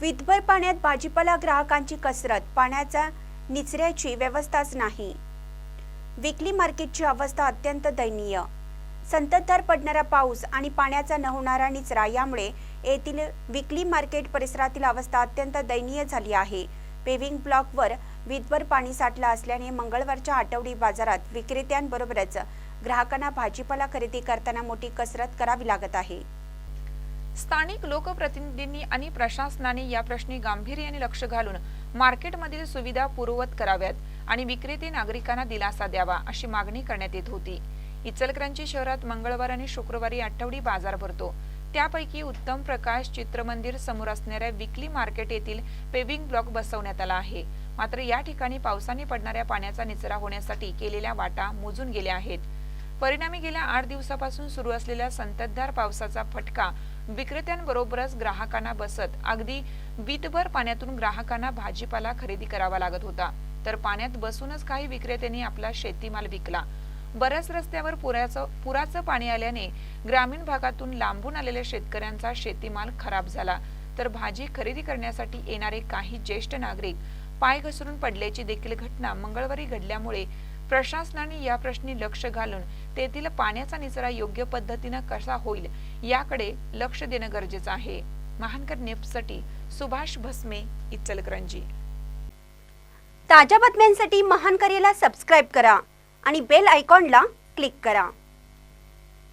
विधभर पाण्यात भाजीपाला ग्राहकांची कसरत पाण्याच्या निचऱ्याची व्यवस्थाच नाही. विकली मार्केटची अवस्था अत्यंत दयनीय. संततधार पडणारा पाऊस आणि पाण्याचा न होणारा निचरा यामुळे येथील विकली मार्केट परिसरातील अवस्था अत्यंत दयनीय झाली आहे. पेव्हिंग ब्लॉकवर विधभर पाणी साठलं असल्याने मंगळवारच्या आठवडी बाजारात विक्रेत्यांबरोबरच ग्राहकांना भाजीपाला खरेदी करताना मोठी कसरत करावी लागत आहे. स्थानिक लोकप्रतिनिधींनी आणि प्रशासनाने या प्रश्नी गांभीर्याने लक्ष घालून मार्केटमधील सुविधा पूर्ववत कराव्यात आणि विक्रेते नागरिकांना दिलासा द्यावा अशी मागणी करण्यात येत होती. इचलकरंजी शहरात मंगळवार आणि शुक्रवारी आठवडी बाजार भरतो. त्यापैकी उत्तम प्रकाश चित्रमंदिर समोर असणाऱ्या विकली मार्केट येथील पेविंग ब्लॉक बसवण्यात आला आहे. मात्र या ठिकाणी पावसाने पडणाऱ्या पाण्याचा निचरा होण्यासाठी केलेल्या वाटा मोजून गेल्या आहेत. परिणामी गेल्या आठ दिवसापासून सुरू असलेल्या संततधार पावसाचा फटका विक्रेत्यांबरोबरच ग्राहकांना बसत अगदी वीतभर पाण्यातून ग्राहकांना भाजीपाला खरेदी करावा लागत होता. तर पाण्यात बसूनच काही विक्रेत्यांनी आपला शेतीमाल विकला. बऱ्याच रस्त्यावर पुराचं पुराचं पाणी आल्याने ग्रामीण भागातून लांबून आलेल्या शेतकऱ्यांचा शेतीमाल खराब झाला. तर भाजी खरेदी करण्यासाठी येणारे काही ज्येष्ठ नागरिक पाय घसरून पडल्याची देखील घटना मंगळवारी घडल्यामुळे प्रशासनाने या प्रश्नी लक्ष घालून तेथील पाण्याचा निचरा योग्य पद्धतीनं कसा होईल याकडे लक्ष देणं गरजेचं आहे. महानकर न्यूजसाठी सुभाष भस्मे इचलकरंजी. ताज्या बातम्यांसाठी महान करेला सबस्क्राईब करा आणि बेल आयकॉनला क्लिक करा.